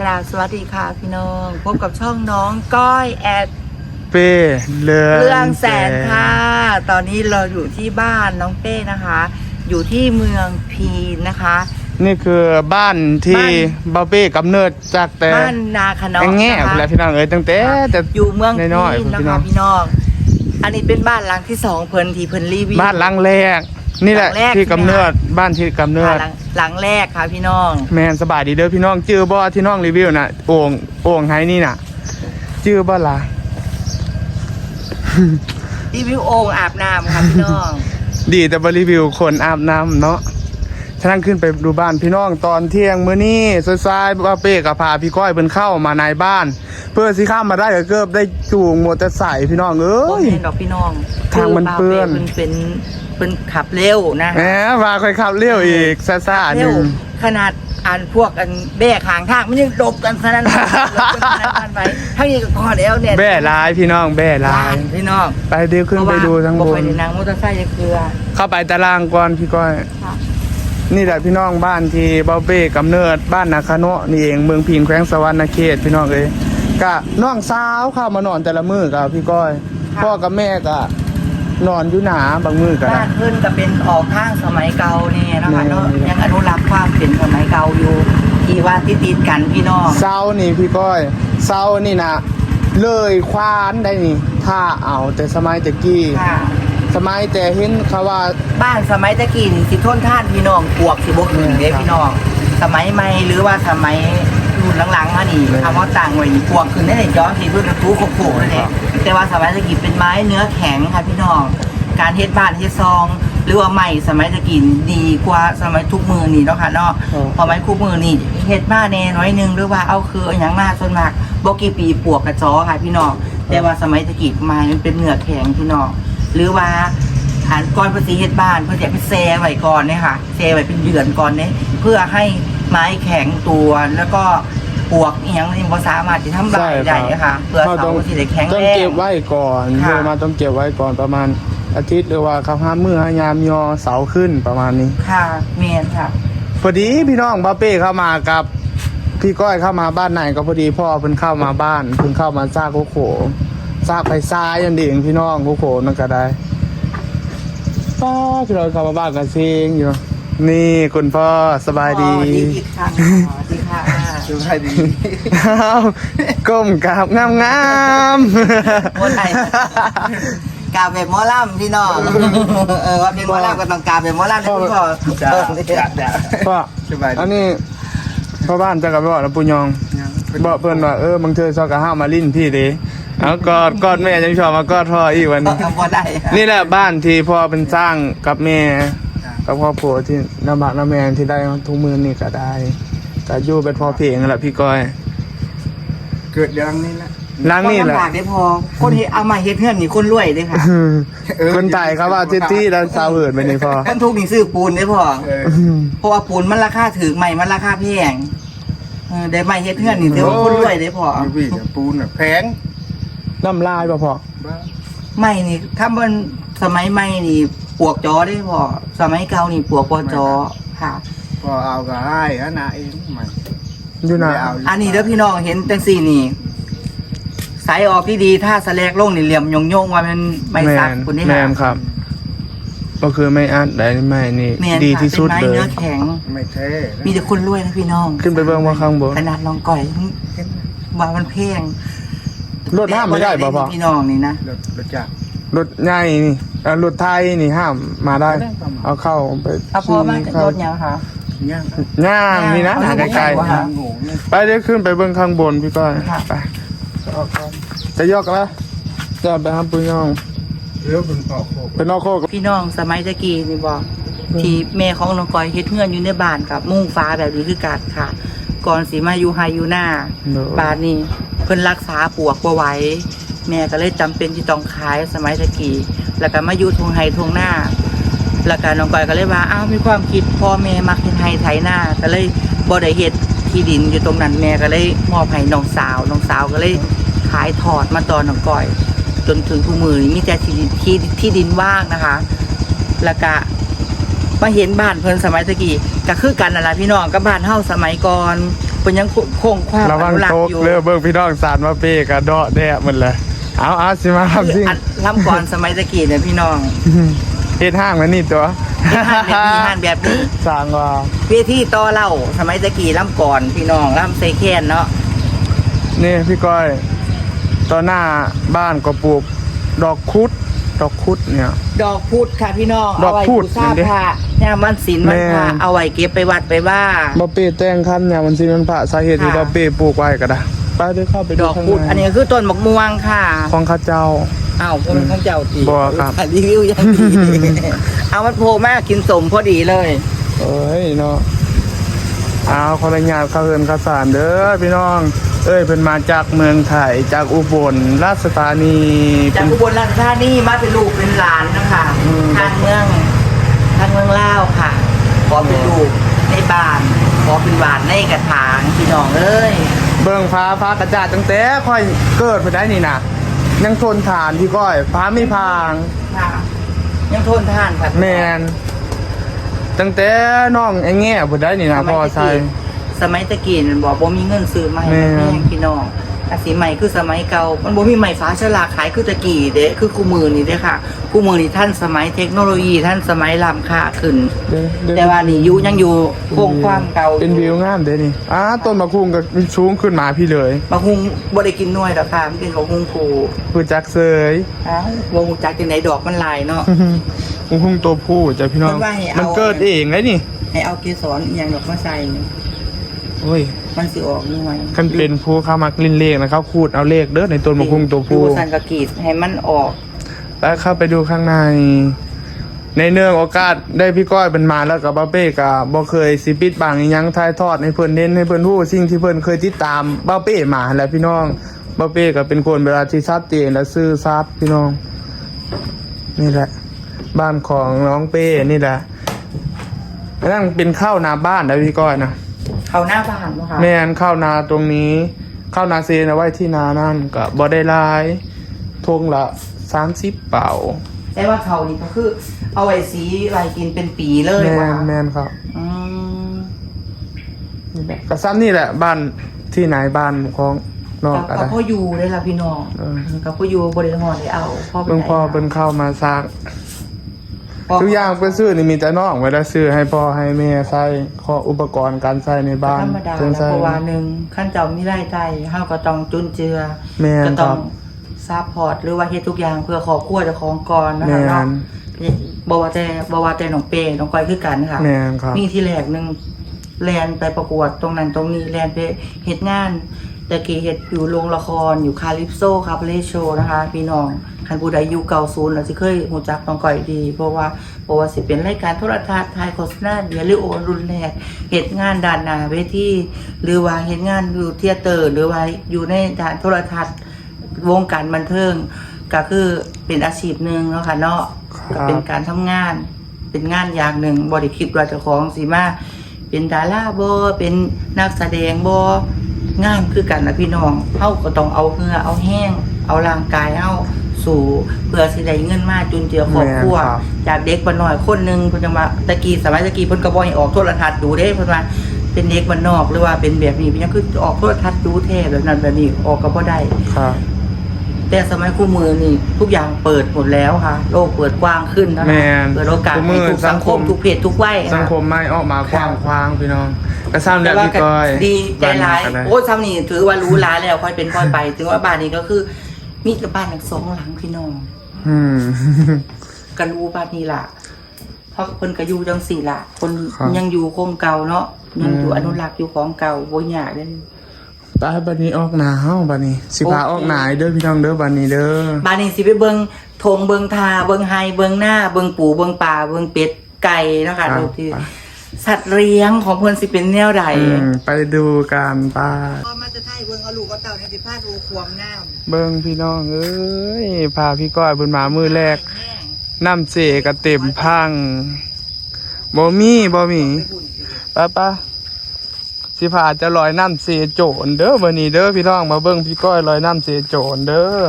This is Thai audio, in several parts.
กราบสวัสดีค่ะพี่น้องพบกับช่องน้องก้อยแอดเป้เรืองเรื่องแสนค่ะตอนนี้เราอยู่ที่บ้านน้องเป้นะคะ อยู่ที่เมืองพีนนะคะ นี่คือบ้านที่บ้าน บาเป้กำเนิดจากแต่บ้านนาคานอแง่นะคะแล้วพี่น้องเอ้ยตั้งแต่แต่ อยู่เมืองพีนน้อยๆนะพี่น้คะองพี่น้องอันนี้เป็นบ้านหลังที่สองเพิ่นที่เพิ่นรีวิว บ้านหลังแรก นี่แหละหลังแรกที่กำเนิดบ้านที่กำเนิด หลังหลังแรกค่ะพี่น้องแมนสบายดีเด้อพี่น้องจื้อบ่ที่น้องรีวิวน่ะโอ่งโอ่งไห้นี่น่ะจื้อบ่ล่ะ รีวิวโอ่งอาบน้ำค่ะพี่น้อง ดีแต่บรีวิวคนอาบน้ำเนาะฉะนั้นขึ้นไปดูบ้านพี่น้องตอนเที่ยงมื้อนี้สายๆบาเป้กับพาพี่ก้อยเพิ่นเข้ามาในบ้าน เพื่อสิข้ามมาได้ก็เกือบได้จูงมอเตอร์ไซค์พี่น้องเอ้โอ้ยเห็นดอกพี่น้อง ทางมันเปื้อนคืบาป้เป็นเป็นขับเร็วนะแหมว่าค่อยขับเลี้ยวอีกซ่าๆหเร็นึ่วงขนาดอ่านพวกกันแบ่ขางทางมันยังดบกันขนาดนั้นดบกันขนาดนั้นไปทั้งนี้ก็พอแล้วเนี่ยแบ่ลายพี่น้องแบ่ลาลายยพี่น้องไปเดี๋ยวขึ้นไปดูทั้งบเพราะว่านบ่ไปในนางมอเตอร์ไซค์จะเกลือ เข้าไปตารางก่อนพี่ก้อยค่ะนี่แหละพี่น้องบ้านที่เบาเป้กำเนิดบ้านนาคาโนะนี่เองเมืองพินแขวงสวรรณเขตพี่น้องเอ้ยกะน้องสาวเข้ามานอนแต่ละมือกับพี่ก้อยพ่อกับแม่ก็ นอนอยู่หนาบางมือกันบ้านเพิ่นก็เป็นออกข้างสมัยเก่าเนี่ยนะคะเนาะนี่ยังอนุรักษ์ความเป็นสมัยเก่าอยู่ที่ว่าติดติดๆกันพี่น้องเสานี่พี่ก้อยเสานี่นะเลยควานได้นี่ถ้าเอาแต่สมัยตะกี้ค่ะสมัยแต่เห็นเขาว่าบ้านสมัยตะกี้นี่สิทนท่านพี่น้องปวกสิบกหนึ่งเด้ครับพี่น้องสมัยใหม่หรือว่าสมัยรุ่ นหลังๆมานี่เลยคำว่าต่างไว้นี่ปวกขึ้นได้ในย้อนที่พื้นทูโคโค่นั่นเองแต่ว่าสมัยตะกี้เป็นไม้เนื้อแข็งค่ะพี่น้อง การเฮ็ดบ้านเฮ็ดซอง หรือว่าใหม่สมัยตะกี้ดีกว่าสมัยทุกมือนี่เนาะค่ะเนาะพอไม้คู่มือนี่เฮ็ดมาแน่น้อยหนึงหรือว่าเอาคือเอาหยังมาส่วนมากบ่กี่ปีปวกกระจอค่ะพี่น้องแต่ว่าสมัยตะกี้ไม้มันเป็นเนื้อแข็งพี่น้องหรือว่าฐานก้อนภาษีเฮ็ดบ้านเพื่อจะไปแซ่ไว้ก่อนเนี่ยค่ะแซ่ไว้เป็นเดือนก่อนเนี่ยเพื่อให้ไม้แข็งตัวแล้วก็ ปวกเอียงนี่บ่สามารถที่ทำลายได้ค่ะเพื่อเสาสิได้แข็งต้องแรงเก็บไว้ก่อนค่ะเมื่อมาต้องเก็บไว้ก่อนประมาณอาทิตย์หรือว่าเขาห้ามมือห้ามยามยอเสาขึ้นประมาณนี้ ค่ะเมนค่ะ พอดีพี่น้องบาเป้เข้ามากับ พี่ก้อยเข้ามาบ้านไหนก็พอดีพ่อเพิ่นเข้ามาบ้านเพิ่นเข้ามาซากโคโขซากไปซ้ายยันดีเองพี่น้องโคโขนั่นก็ได้ป้าพี่น้องเข้ามาบ้านกันเซิงอยู่ นี่คุณพ่อสบายดี อ๋อดีอีกครั้งสวัส ดีค่ะสบายดีอ้าวก้มกราบงามงามๆโมไทยกาแบบหมอลำพี่น้องเออว่าเป็นหมอลำก็ต้องกาแบบหมอลำนะคุณพ่อจ้าจ้าจ้าพ่อสบายดีอันนี้พ่อบ้านจะกับบอกนะปุญยองบอกเพื่อนว่าเออบางเธอชอบกับห้ามมาลิ้นพี่เดิเอากอดกอดแม่ยังชอบมากอดพ่ออีกวันนี้ทำบ่ได้นี่แหละบ้านที่พ่อเป็นสร้างกับแม่กับครอบครัวที่น้ำบักน้ำแมนที่ได้ทุกมือนี่ก็ได้ ก็อยู่เป็นพ่อเพลงนั่นแหละพี่ก้อย เกิดเรื่องนี้ละหล้างนี่แหละคลำบากได้พอ คนเฮ็ดเอามาเฮ็ดเฮือนนี่คนรวยเด้ค่ะคนไทยเขาว่าทิที่แล้วสาวเหินไปนี่พ่อคนทุกนี่ซื้อปูนได้พอเออเพราะว่าปูนมันราคาถือใหม่มันราคาแพงเออได้ใหม่เฮ็ดเฮือนนี่ถือว่าคนรวยได้พออยู่พี่กับปูนน่ะแพงน้ำลายป่ะพ่อบ้าใหม่นี่ถ้ามันสมัยใหม่นี่ปวกจอได้พอสมัยเก่านี่ปวกปอจอค่ะ พอเอาก็ให้ฮะนาเองใหม่อยู่นะไม่เอาอันนี้เด้อพี่น้องเห็นจังซี่นี่สายออกที่ดีถ้าสแลกลงนี่เหลี่ยมยงยงๆว่ามันไม่แมซักนคุณได้แมหานครับ ก็คือไม่อัดได้ไม่นี่ แม่นดีค่ะที่สุดเป็นเลไม้ย เนื้อแข็ง ไม่แท้มีแต่คนรวยนะพี่น้องขึ้นไปเบิ่งว่าข้างบนขนาดน้องก่อยว่ามันแพงรถห้ามไม่ได้ป่ะพ่อพี่น้องนี่นะรถรถจักรรถใหญ่นี่เอ่อรถไทยนี่ห้ามมาได้ไม่ได้ประมาณเอาเข้าไปเอาพอมาเข้รถยังคะ ย่างย่างนี่นะเอาหาลูกไกลไก่วะทางงูนี่ๆไปเดี๋ยวขึ้นไปเบิ่งข้างบนพี่ก้อยค่ะไปออกก่อนจะยกแล้วจะไปห้ามปุยน้องเรือเป็นออกโคกเป็นนอกโคกพี่น้องสมัยตะกี้นี่บอกที่แม่ของน้องก้อยเฮ็ดเฮือนอยู่ในบ้านกับมุ่งฟ้าแบบนี้คือการค่ะ ก่อนสีมาอยู่ไฮอยู่หน้าเนอะบ้านนี้เพิ่นรักษาปวกบ่ไหว้แม่ก็เลยจำเป็นที่ต้องขายสมัยตะกี้แล้วก็มาอยู่ทงไฮทงหน้า แล้วก็น้องก้อยก็เลยว่าอ้าวมีความคิดพ่อแม่มักเฮ็ดไฮไถหน้าก็เลยบ่ได้เฮ็ดที่ดินอยู่ตรงนั้นแม่ก็เลยมอบให้น้องสาวน้องสาวก็เลยขายถอดมาตอนน้องก้อย จนถึงทุกมือนี้มีแต่ที่ดินที่ที่ดินว่างนะคะ แล้วก็มาเห็นบ้านเพิ่นสมัยตะกี้ก็คือกันนั่นแหละพี่น้องกับบ้านเฮาสมัยก่อนเพิ่นยังคงความระอวังนุรักโตษ์กอยู่ เรือเบิ่งพี่น้องสารมาเป้กระเดาะแดะมันเลยเอาเอาสิมาทำสิ่งอันล้ำก่อนสมัยตะกี้เนี่ยพี่น้อง เฮ็ดห้างมันนี่ตัวเฮ็ดห้านแบบนี้ห้านแบบนี้สร้างว่าเวทีต่อเล่าสมัยตะกี้ล้ำก่อนพี่น้องล้ำเซแคนเนาะนี่พี่ก้อยตอนหน้าบ้านก็ปลูกดอกคุดดอกคุดเนี่ย ดอกพุธค่ะพี่น้องดอกเอาไว้พุธบูชานั่นดิพระยามวันศีลวันพระแม่เอาไว้เก็บไปวัดไปว่าบ่เป้แต่งคันเนี่ยมันสิมันพระสาเหตุที่ค่ะบ่เป้ปลูกไว้ก็ได้ไปเด้อเข้าไปดดูอกข้างพุธในอันนี้คือต้นมะม่วงค่ะ ของข้าเจ้า อ้าวพวกมันของเจ้าตีบ่ครับ รีวิวอยังดีเอามันโผล่มากกินสมพอดีเลยเอ้ยเนาะเอาขออนุญาตเข้าเรือนข้าวสารเด้อพี่น้อง เอ้ยเพิ่นมาจากเมืองไทยจากอุบลราชธานีจาเป็กน อุบลราชธานีมาเป็นลูกเป็นหลานนะคะอืม ทางเมืองทางเมืองลาวค่ะ ขอเป็นลูกในบ้าน ขอเป็นหวานในกระถางพี่น้องเอ้ยเบิ่งฟ้าฟ้ากระจาดตั้งแต่ค่อยเกิดไปได้นี่นะ ยังทนทานพี่ก้อยฟ้าไม่พาง ค่ะยังทนทานค่ะแมนตั้งแต่น้องไอ้แง่บ่ได้นี่นะพ่อใส่ สมัยตะกี้นั่นบอกบ่มีเงินซื้อใหม่แม่ แม่พี่น้อง อาสีใหม่คือสมัยเก่า มันบ่มีใหม่ฟ้าฉลากขายคือตะกี้เด้คือคู่มือนี่เด้ค่ะคู่มือนี่ท่านสมัยเทคโนโลยีท่านสมัยล้ำค่าขึ้น เด้อเด้อแต่ว่านี่อยู่ยังอยู่คงความเก่าเป็นวิวงามเด้อนี่อ้าต้นมะคุงก็สูงขึ้นมาพี่เลยบะฮุงบ่ได้กินหน่วยดอกค่ะมันเป็นบะฮุงผูผู้จักเสย อ้าวบ่ฮู้จักจังไดดอกมันหลายเนาะ มะคุงตัวผู้จ้ะพี่น้อง มันว่าให้เอามั มันเกิดเองเลยนี่ ให้เอาเกสรอีหยังดอกมาใส่นี่ โอ้ยมันสิออกหน่วยคันเป็นผู้เข้ามักลินเลขนะครับขูดเอาเลขเด้อในต้นมะคุงตัวผู้ดูสันกะกรีดให้มันออก แล้วเข้าไปดูข้างใน ในเนื่องโอกาสได้พี่ก้อยเป็นมาแล้วกับบ้าเป้กับบ่เคยสิปิดบังอิหยังทายทอดให้เพิ่นเน้นให้เพิ่นรู้สิ่งที่เพิ่นเคยติดตามบ้าเป้มาแหล้วพี่น้องบ้าเป้ก็เป็นคนเวลาที่ชัดเจนและซื่อสัตย์พี่น้อง นี่แหละ บ้านของน้องเป้นี่แหละนั่นเป็นข้าวนาบ้านนะพี่ก้อยนะ เขาหน้าบ้านบ่ค่ะแม่นข้าวนาตรงนี้ ข้าวนาเซนเอาไว้ที่นานั่นก็บ่ได้หลายทงละสามสิบเป่าแต่ว่าเขานี่ก็คือ เอาไว้สีไว้กินเป็นปีเลยแมว่ะนแมนครับอืมนี่แหละก็ซ้ำนี่แหละบ้านที่ไหนบ้านของนอกกับอะไร กับพ่ออยู่ได้ละพี่น้องเออ กับพ่ออยู่บริหารได้เอาพ่อเพิ่งพ่อเพิ่นเข้ามาซักพ่ ทุกอย่างไปซื้อนี่มีแต่น้องไว้ได้ซื้อให้พ่อให้แม่ใช้ข้ออุปกรณ์การใช้ในบ้านธรรมดาเครื่องแล้วใช้เพราะว่าหนึ่งขั้นเจ้ามีรายได้เฮาก็ต้องจุนเจือแม่นก็คต้อรังบซัพพอร์ตหรือว่าเฮ็ดทุกอย่างเพื่อครอบครัวเจ้าของก่อนนะแม่คะเนาะนบ่ว่าแต่บ่ว่าแต่น้องเป้น้องก้อยคือกันค่ะแม่นครับมีที่แรกหนึ่งแลนไปประกวดตรงนั้นตรงนี้แลนไปเฮ็ดงาน แต่กี้เฮ็ดอยู่โรงละครอยู่คาลิปโซคาเปเลโชนะคะพี่น้องคันผู้ใดอยู่เก่าศูนย์น่ะสิเคยรู้จักน้องก้อยดี เพราะว่าเพราะว่าสิเป็นรายการโทรทัศน์ถ่ายโฆษณาเดียวหรือโอนรุนแรงเฮ็ดงานด้านหน้าเวทีหรือว่าเฮ็ดงานอยู่เทยเตอร์ หรือว่าอยู่ในด้านโทรทัศน์วงการบันเทิง ก็คือเป็นอาชีพหนึ่งเนาะค่ะเนาะครับก็เป็นการทำงาน เป็นงานอย่างหนึ่งบริคิดว่าเจ้าของสีมาเป็นดาราบอเป็นนักแสดงប ងานคือกันนะพี่น้องเฮาก็ต้องเอาเหงื่อเอาแห้ง เอาร่างกายเฮาสู่เพื่อสิได้เงินมาจุนเจือครอบครัวแม่นครับ จากเด็กบ้านนอกคนหนึงเพิ่นจังว่าตะกี้สมัยตะกี้เพิ่นก็บ่ให้ออกโทรทัศน์ดูเด้เพิ่นว่าเป็นเด็กบ้านนอกหรือว่าเป็นแบบนี้เพิ่นยังคือออกโทรทัศน์ดูแท้แบบนั้นแบบนี้ออกก็บ่ได้ ครับ แต่สมัยคู่มือนี่ ทุกอย่างเปิดหมดแล้วค่ะ โลกเปิดกว้างขึ้นนะแม่คะนเปิดโอกาสคู่มืให้อทุกสังคมสังคมทุกเพศทุกวัยสังคมไม่ออกมากว้างขวางพี่น้องก็ซ้ำแล้วแต่ว่าพี่ก้อยดีใจร้ายบ้นนั้นก็ได้ โอ้ซ้ำนี่ถือว่ารู้ร้ายแล้วค่อยเป็นค่อยไปถือว่าบ้านนี้ก็คือ มีแต่บ้านหลังสองหลังพี่น้อง อืมกันรู้บ้านนี้ล่ะ เพราะคนก็อยู่จังสี่ล่ะ คนครับยังอยู่คงเก่าเนาะยังอยู่อืม อนุรักษ์อยู่ของเก่าบ่ยากเลย ตาบัดนี้ออกหนาเฮาบัดนี้สิพาอออกหนาเด้อพี่น้องเด้อบัดนี้เด้อบานนี้สิไปเบิงทงเบิงทาเบิงไฮเบิงหน้าเบิงปูเบิงป่าเบิงเป็ดไก่นะคะดูที่สัตว์เลี้ยงของเพิ่นสิเป็นแนวใดอืมไปดูกันป้าพอมาจะไทยเบิงเอาลูกเอาเต่าเนี่ยสิพาดูความน้ำเบิงพี่น้องเอ้ยพาพี่ก้อยเพิ่นมามือแรกน้ำเจก็เต็มพังบ่มีบ่มีป้าป้า สิพาจะลอยน้ำเสโจรเด้อบัดนี้เด้อพี่น้องมาเบิ่งพี่ก้อยลอยน้ำเสโจรเด้อ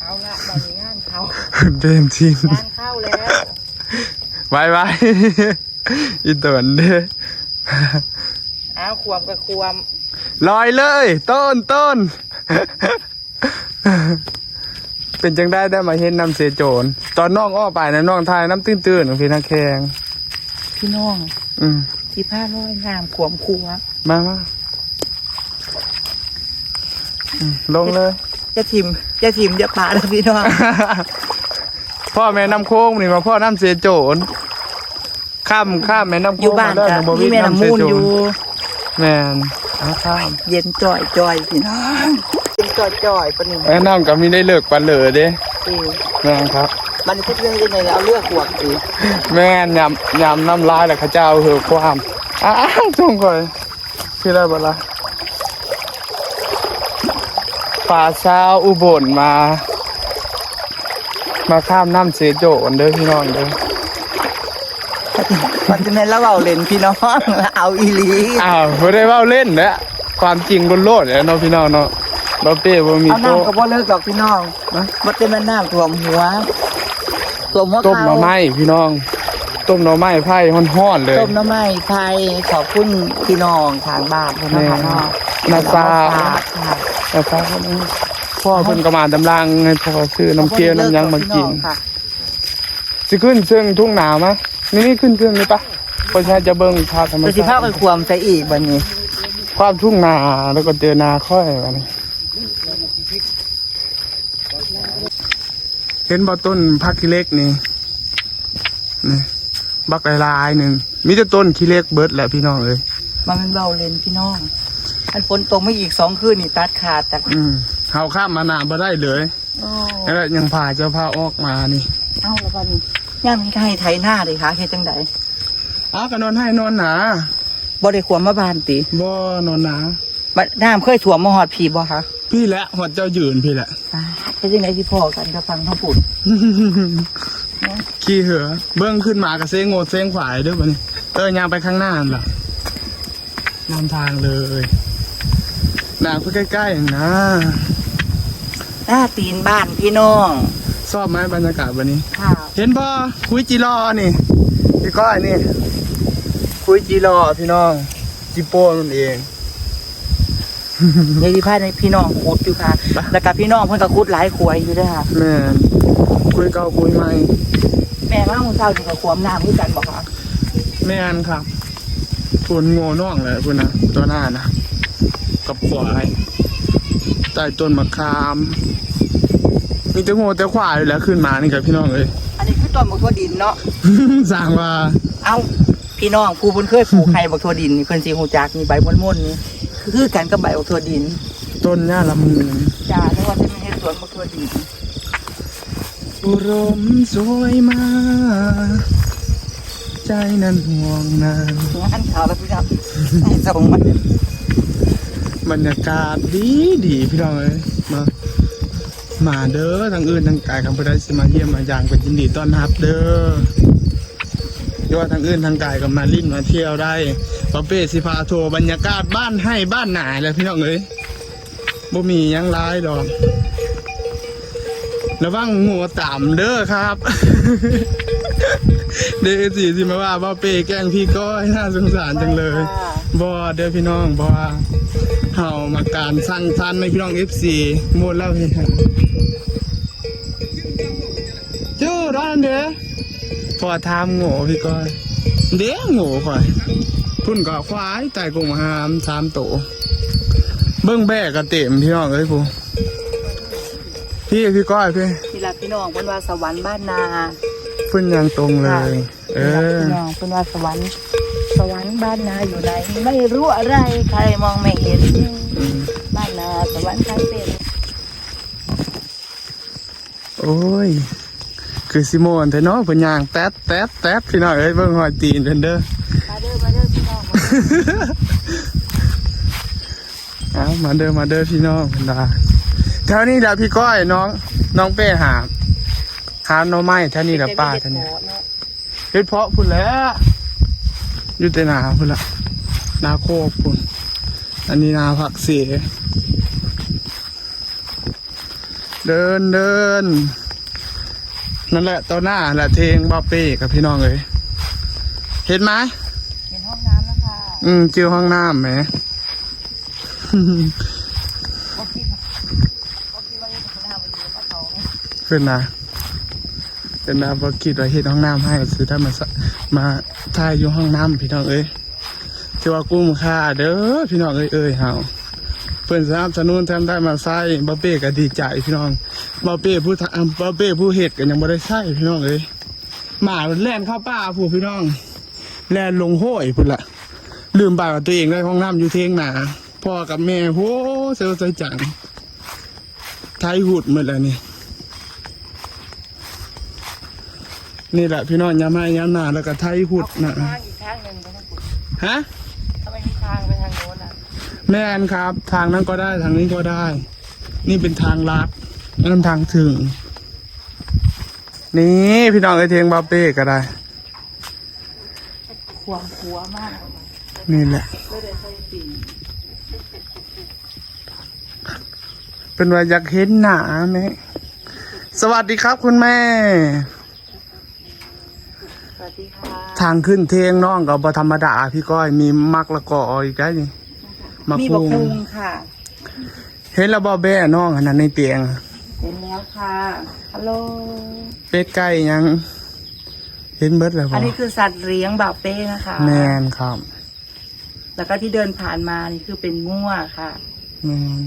เอาละตอนนี้งานเขาเต็มทีมงานเข้าแล้วบายบายอีเตินเด้ออ้าวควมกับควมลอยเลย ต้นต้นเป็นจังได้ได้มาเห็นน้ำเสยโจรตอนน้องอ้อไปนะน้องทายน้ำตื้นๆของพี่นักแขงพี่น้อง อืม ที่ผ้าร้อยงามขวมครัวมามาอืมลงเลย จะทิมจะทิมจะปาแล้วพี่น้อง พ่อแม่น้ำโค้งนี่มาพ่อน้ำเสียโจรข้ามข้ามแม่น้ำอโค้ยู่งบ้านมาแล้วกันบ่มีแม่น้ำมูลอยู่ แม่นเอาข้ามเย็นจ่อยจ่อยพี่น้องเย็นจ่อยจ่อยปะนี่แม่น้ำก็มีได้เลิกปันเหลือเด้ เออแม่นครับ มันจะเรื่องยังไงเอาเลือกขวดอีกแม่นยำยำน้ำลายแหละข้าเจ้าเหอความอ้าวจงก่อนคืออะไรบ้างล่ะป่าเช้าอุบลมา มาข้ามน้ำเสียโจรเด้อพี่น้องเด้อมันจะเป็นแล้วเอาเล่นพี่น้องเอาอีหลีอ้าวไม่ได้เว่าเล่นนะความจริงบนโลดเนี่ยเนาะพี่น้องเนาะเราเป้บ่มีเอาโต๊ะน้ำก็บ่เลิกดอกพี่น้องนะมันจะเป็นน้ำท่วมหัว ท่วมหัวต้มหน่อเขาไม้พี่น้อง ต้มหน่อไม้ไผ่ฮ้อนๆเลยต้มหน้ำไม้ไทยขอบคุณพี่น้องทางบ้านพี่น้องทางนอกนาซาค่ะนะครับพ่อเพิ่นก็มาตำลังให้พ่อซื้อน้ำเกลือน้ำหยังมากินค่ะสิขึ้นเชิงทุ่งหนาวมะนี่นี่ขึ้นเชิงนี่ปะเพราะฉะนั้นจะเบิ่งภาพธรรมจะสิพาชาติไปความใส่อีกบัดนี้ ความทุ่งนาแล้วก็เจอนาค่อยวันนี้ เห็นบ่ต้นพักขี้เล็กนี่นี่บักหลายๆหนึ่งมีแต่ต้นขี้เล็กเบิดแหละพี่น้องเอ้ยมันเป็นเบาเลนพี่น้องมันฝนตกไม่อีกสองคืนนี่ตัดขาดจากอืมเฮาข้ามมานาบ่ได้เลยโอ้แล้วยังพาเจ้าพาออกมานี่เอ้าแล้วบัดนี้ย่ามให้ไทยหน้าเลยค่ะเฮ็ดจังไดอ้าวก็นอนให้นอนหนาบ่ได้ขวมมาบานติบ่นอนหนาบัดน้ำเคยถ่วมมาหอดผีบ่คะ พี่แหละหัวเจ้ายืนพี่แหละ อ่าเฮ็ดจังไดที่พ่อกันจะฟังเขาพูดขี้เหือเบื้องขึ้นมากระเซงโงดเซงขวายเด้วยบ่นี่เออยางไปข้างหน้านั่นล่ะนำทางเลยนางไปใกล้ๆนะหน้าตีนบ้านพี่น้องชอบไหมบรรยากาศวันนี้ ค่ะเห็นบ่คุยจีรอนี่พี่ก้อยนี่ คุยจีรอพี่น้องจิโป้นั่นเอง เดี๋ยวที่พาในพี่น้องขุดอยู่ค่ะ แล้วก็พี่น้องเพิ่นก็ขุดหลายขวยอยู่เด้วยค่ะ แม่นคุยเก่าคุยใหม่แม่มาของเจ้าที่ก็ขวมน้ำคือกันบ่คะแม่นครับฝุ่นโง่น่องเลยพุ่นนะตัวหน้านะกับขวายใต้ต้นมะขามมีแต่โง่แต่ขวายเลยแหล้วขึ้นมานี่ครับพี่น้องเอ้ยอันนี้คือต้นบักทั่วดินเนาะสร้างว่า เอ้าพี่น้องผู้เพิ่นเคยปลูกไห้บักทั่วดินนี่เพิ่นสิฮู้จักนี่ใบม่วนๆนี่ คือกันกับใบบักทั่วดิน ต้นหญ้าละมืนจ้านึกว่าจะไม่เฮ็ดสวนบักทั่วดินอุรมสวยมาก ใจนั้นห่วงนานงานข่าวแล้วพี่น้องให้ส่งมาบรรยากาศดีดีพี่น้องเอ้ยมา มาเด้อทางอื่นทางไกลคำพูดได้สิมาเยี่ยมมาอย่างเป็นยินดีต้อนรับเด้อ หรือว่าทางอื่นทางไกลก็มาลิ้นมาเที่ยวได้ปะเป้สิพาโทรบรรยากาศบ้านให้บ้านหนาเลยพี่น้องเอ้ยบ่มีหยังร้ายดอกระวังงูต่ำเด้อครับเด้อสิสิมาว่าบ่เป้แกล้งพี่ก้อยน่าสงสารจังเลยบ่เด้อพี่น้องบ่ว่าเฮามาการสร้างทันในพี่น้อง FC หมดแล้วพี่ครับจู้ร้านเด้อพ อทามโง่พี่ก้อยเด้โง่ข่อยพุ่นก็ควายไต่กงมาหามสามโตวเบิ่งแบกกระเต็มพี่น้องเอ้ยผู้พี่พี่ก้อยพี่นี่ล่ะพี่น้องเพิ่นว่าสวรรค์บ้านนาขึ้นยางตรงเลย เอนี่ล่ะอพี่น้องเพิ่นว่าสวรรค์สวรรค์บ้านนาอยู่ไหนไม่รู้อะไรใครมองไม่เห็นอืมบ้านนาสวรรค์ใครเป็น โอ้ย คือซิโมนแต่เนาะเพิ่นย่างแต๊ดแต๊ดแต๊ดพี่น้องเอ้ยเบิ่งหอยตีนเพิ่นเด้อมาเด้อมาเด้อพี่น้องมาเอามาเด้อมาเด้อพี่น้องเพิ่นว่าแถวนี้แหละพี่ก้อยน้อง น้องเป้หาหาหน่อไม้แถวนี้แหละป้าแถวนี้เฮ็ดเพาะพุ่นแหล้วอยู่แต่นาพุ่นละนาโคกพุ่นอันนี้นาผักเสียเดินเดิน นั่นแหละตอนหน้าแหละเทงบาเป้กับพี่น้องเลยเห็นไหมเห็นห้องน้ำแล้วค่ะอืมเจอห้องน้ำไหมว่าพี่ว่าพี่ว่าห้องน้ำมันอยู่กับเขาเป็นนะเป็นนะพอคิดว่าเห็นห้องน้ำให้ซื้อได้มาสะมาถ่ายอยู่ห้องน้ำพี่น้องเอ้ยที่ว่ากุ้มค่าเด้อพี่น้องเอ้ยเอ้ยเฮาเพิ่นสนับสนุนแทมได้มาใส่บาเป้ก็ดีใจพี่น้อง บาเป้ผู้ทำบาเป้ผู้เฮ็ดก็ยังบ่ได้ใส่พี่น้องเอ้ยหมามันแล่นเข้าป่าผู้พี่น้อง แล่นลงห้วยพุ่นละลืมบ่าว่าตัวเองได้ห้องน้ำอยู่เทงหนาพ่อกับแม่โหเซลใจจังไทยหุดหมดแล้วนี่นี่แหละพี่น้องยามให้ยามหนาแล้วก็ไทยหุดนะทางอีกทางหนึ่งไปทางกุดฮะถ้าไม่มีทางไปทางโน้นอะแม่นครับ ทางนั้นก็ได้ทางนี้ก็ได้ นี่เป็นทางลัด นั่นทางถึง นี่พี่น้องไอเทงบาเป้ก็ได้ขวางหัวมาก นี่แหละก็เลยใส่ปีนเป็นว่าอยากเห็นหนาไหม สวัสดีครับคุณแม่ สวัสดีค่ะทางขึ้นเทงน้องกับบธรรมดา พี่ก้อยมีมักละกออีกได้นี่มักมีพุบักงพุงค่ะ เห็นแล้วบ่แบ่น้องอันนั้นในเตียง เห็นแล้วค่ะฮัลโหลเป็ดไก่ยัง เห็นเบิดแล้วอับ่นนี้คือสัตว์เลี้ยงบ่าวเป้นะคะแมนครับ แล้วก็ที่เดินผ่านมานี่คือเป็นงัวค่ะแมน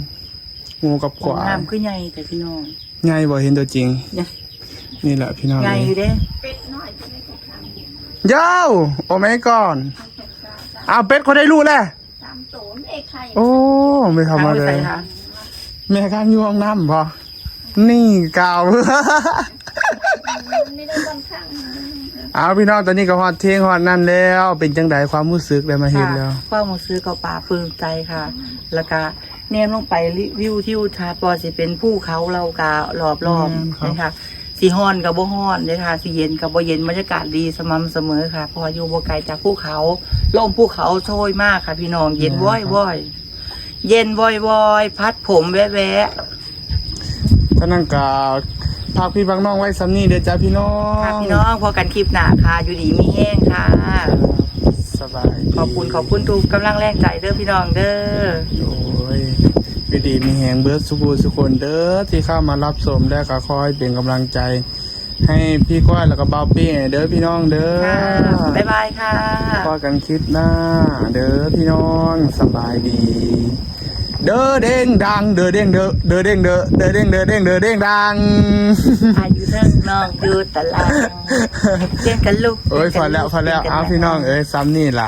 งูกับขวาน้ำคือใหญ่แต่พี่น้องไงบ่เห็นตัวจริงใหญ่นี่แหละพี่น้องใหญ่อยู่เด้เย้าโอ้ไม่ก่อนอ้าวเป็ดเขาได้รู้แล้วสามโตนเอกไข่โอ้ ไม่ทำมาไปเลใส่ยค่ะแม่ข้างอยู่ห้องน้ำพอ นี่กาวไม่ได้บางครั้งเอาพี่น้องตอนนี้ก็ฮอดเที่ยงฮอดนั่นแล้ว เป็นจังไดความรู้สึกได้มาเห็นแล้วความหมูซื้อกับปลาปลื้มใจค่ะ แล้วก็เนมลงไปวิวที่อุทาปอสิเป็นภูเขาเราการอบรอบอืมครับนะคะสีฮ้อนกับบ่ฮ้อนนะคะสีเย็นกับบ่เย็นบรรยากาศดีสม่ำเสมอค่ะเพราะว่าอยู่บ่ไกลจากภูเขาลมภูเขาโชยมากค่ะ พี่น้องเย็นว้อยว้อยเย็นว้อยว้อยพัดผมแวะแวะ ท่านั่นก็พักพี่พักน้องไว้ซ้ำนี่เด้อจ้าพี่น้องค่ะพี่น้องพอกันคลิปหนาค่ะ อยู่ดีมีแห้งค่ะ สบายดีขอบคุณขอบคุณทุกกำลังแรงใจเด้อพี่น้องเด้อโอ้ยพี่ดีมีแหงเบิร์ดสุกูสุคนเด้อที่เข้ามารับชมและก็คอยเป็นกำลังใจ ให้พี่ก้อยแล้วก็บ้าวปี้เด้อพี่น้องเด้อค่ะบ๊ายบายค่ะ พอกันคลิปหน้า เด้อพี่น้องสบายดี เด้อเด้งดังเด้อเด้งเด้อเด้อเด้งเด้อเด้อเด้งเด้อเด้งเด้อเด้งดังอายุเท่าน้องดูตารางเรียนกันลูกโอ้ยพอแล้วพอแล้วเอาพี่น้องเอ้ยซ้ำนี่ล่ะ